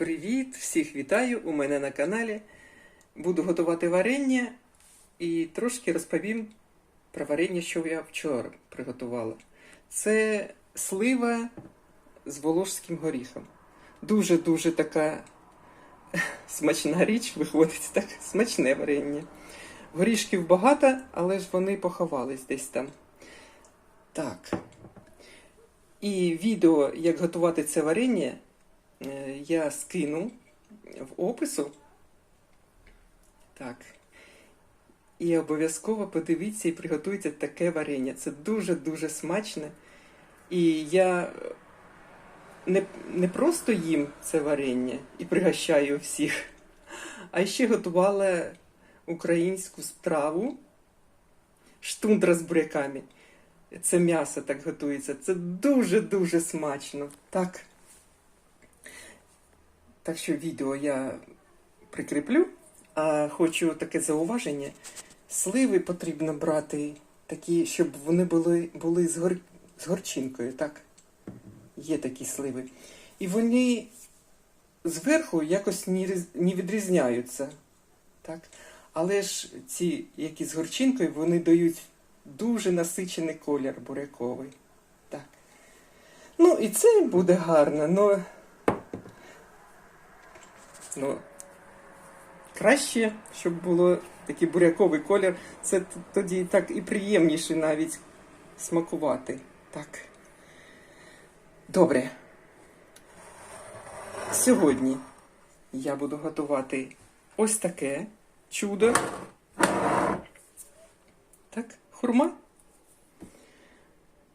Привіт! Всіх вітаю у мене на каналі. Буду готувати варення і трошки розповім про варення, що я вчора приготувала. Це слива з волошським горіхом. Дуже-дуже така смачна річ виходить, так смачне варення. Горішків багато, але ж вони поховались десь там. Так. І відео, як готувати це варення, я скину в опису. Так. І обов'язково подивіться і приготуйте таке варення. Це дуже-дуже смачне. І я не, не просто їм це варення і пригощаю всіх, а ще готувала українську страву штундра з буряками. Це м'ясо так готується. Це дуже-дуже смачно. Так. Так що відео я прикріплю. А хочу таке зауваження. Сливи потрібно брати такі, щоб вони були, були з, гор... з горчинкою. Так. Є такі сливи. І вони зверху якось не, різ- не відрізняються. Так. Але ж ці, які з горчинкою, вони дають дуже насичений колір буряковий. Так. Ну, і це буде гарно, но. Ну, краще, щоб було такий буряковий колір. Це тоді так і приємніше навіть смакувати. Так. Добре. Сьогодні я буду готувати ось таке чудо. Так, хурма.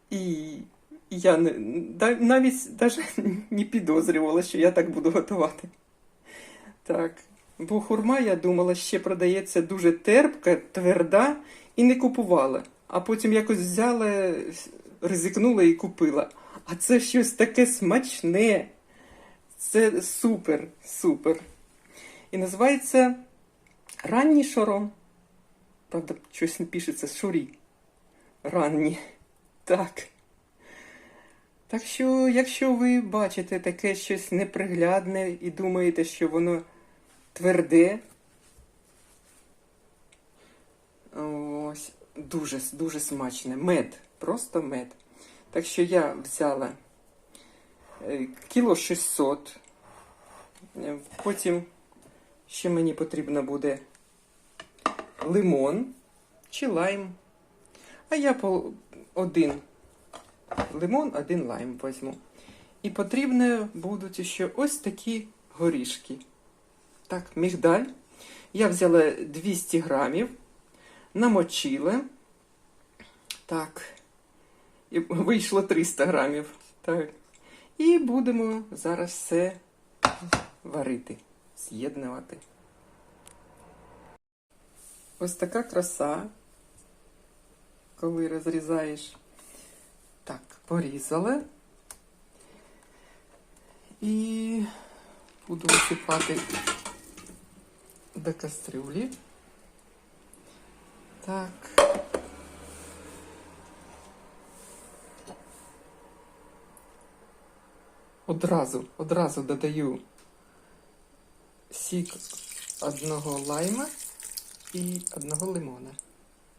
І я не, да- навіть не підозрювала, що я так буду готувати. Так. Бо хурма, я думала, ще продається дуже терпка, тверда і не купувала. А потім якось взяла, ризикнула і купила. А це щось таке смачне. Це супер, супер. І називається ранній шором. Правда, щось не пишеться шурі. Ранні. Так. Так що, якщо ви бачите таке щось неприглядне і думаєте, що воно тверде, ось, дуже, дуже смачне. Мед, просто мед. Так що я взяла е, кіло 600. Е, Потім ще мені потрібно буде лимон чи лайм. А я по один лимон, один лайм візьму. І потрібно будуть ще ось такі горішки. Так, мігдаль. Я взяла 200 грамів, намочила. Так. І вийшло 300 грамів. Так. І будемо зараз все варити, з'єднувати. Ось така краса, коли розрізаєш. Так, порізала. І буду висипати до кастрюлі. Так. Одразу, одразу додаю сік одного лайма і одного лимона.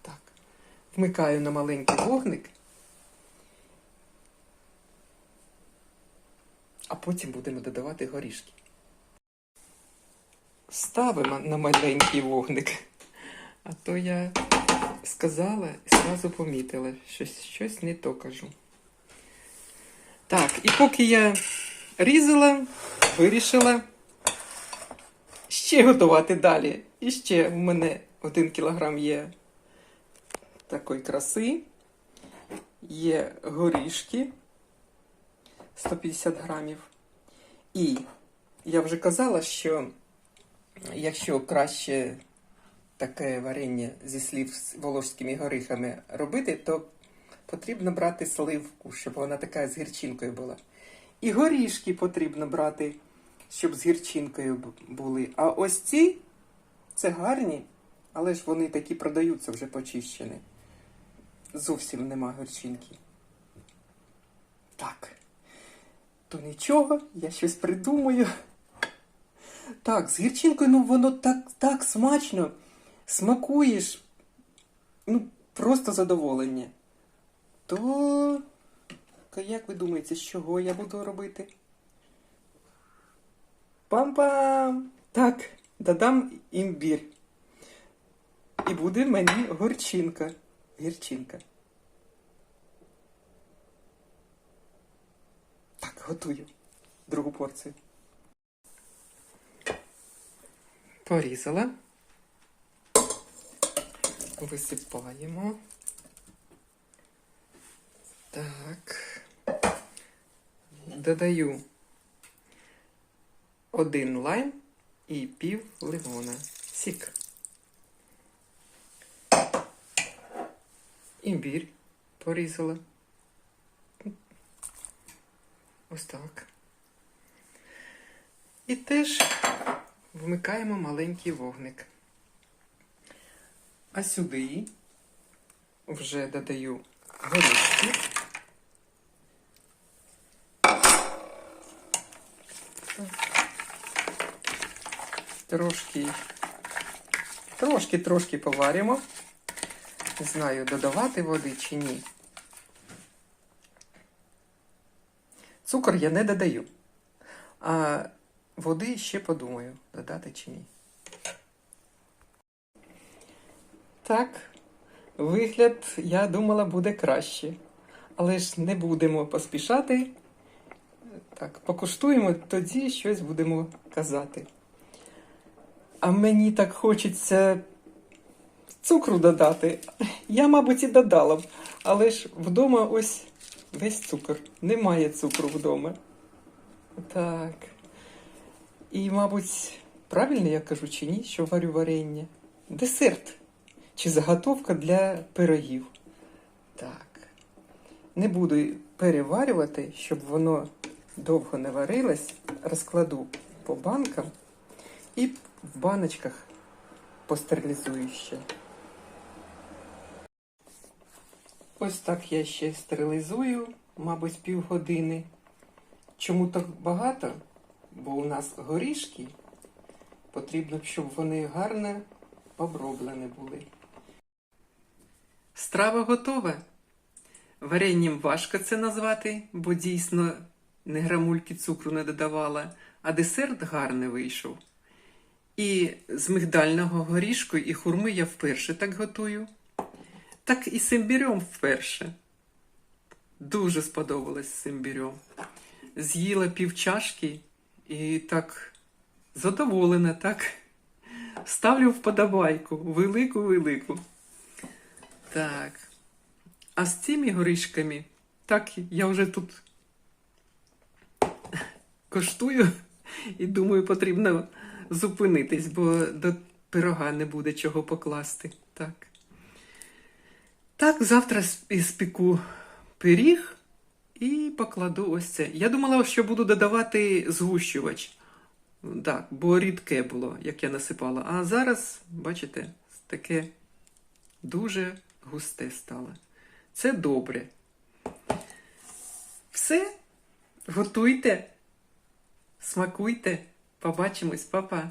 Так. Вмикаю на маленький вогник. А потім будемо додавати горішки. Ставимо на маленький вогник. А то я сказала і зразу помітила, що щось не то кажу. Так, і поки я різала, вирішила ще готувати далі. І ще в мене один кілограм є такої краси. Є горішки 150 грамів. І я вже казала, що якщо краще таке варення зі слів з волошськими горіхами робити, то потрібно брати сливку, щоб вона така з гірчинкою була. І горішки потрібно брати, щоб з гірчинкою були. А ось ці це гарні, але ж вони такі продаються вже почищені. Зовсім нема гірчинки. Так. То нічого, я щось придумаю. Так, з гірчинкою, ну воно так, так смачно. Смакуєш. Ну, просто задоволення. То, як ви думаєте, з чого я буду робити? Пам-пам! Так, додам імбір. І буде мені горчинка. Гірчинка. Так, готую другу порцію. Порізала. Висипаємо. Так. Додаю один лайм і пів лимона. Сік. Імбір порізала. Ось так. І теж вмикаємо маленький вогник. А сюди вже додаю горішки. Трошки, трошки, трошки поваримо. Не знаю, додавати води чи ні. Цукор я не додаю. А води ще подумаю, додати чи ні. Так, вигляд, я думала, буде краще. Але ж не будемо поспішати. Так, покуштуємо, тоді щось будемо казати. А мені так хочеться цукру додати. Я, мабуть, і додала б. Але ж вдома ось весь цукор. Немає цукру вдома. Так. І, мабуть, правильно я кажу чи ні, що варю варення? Десерт чи заготовка для пирогів. Так. Не буду переварювати, щоб воно довго не варилось. Розкладу по банкам і в баночках постерилізую ще. Ось так я ще стерилізую, мабуть, півгодини. Чому так багато? Бо у нас горішки. Потрібно, щоб вони гарно оброблені були. Страва готова. Варенням важко це назвати, бо дійсно не грамульки цукру не додавала, а десерт гарний вийшов. І з мигдального горішку і хурми я вперше так готую. Так і з імбірем вперше. Дуже сподобалось з імбірем. З'їла пів чашки і так задоволена, так. Ставлю вподобайку. Велику-велику. Так. А з цими горішками, так, я вже тут коштую і думаю, потрібно зупинитись, бо до пирога не буде чого покласти. Так. Так, завтра сп- спеку пиріг і покладу ось це. Я думала, що буду додавати згущувач. Так, бо рідке було, як я насипала. А зараз, бачите, таке дуже густе стало. Це добре. Все, готуйте, смакуйте. Побачимось, па-па.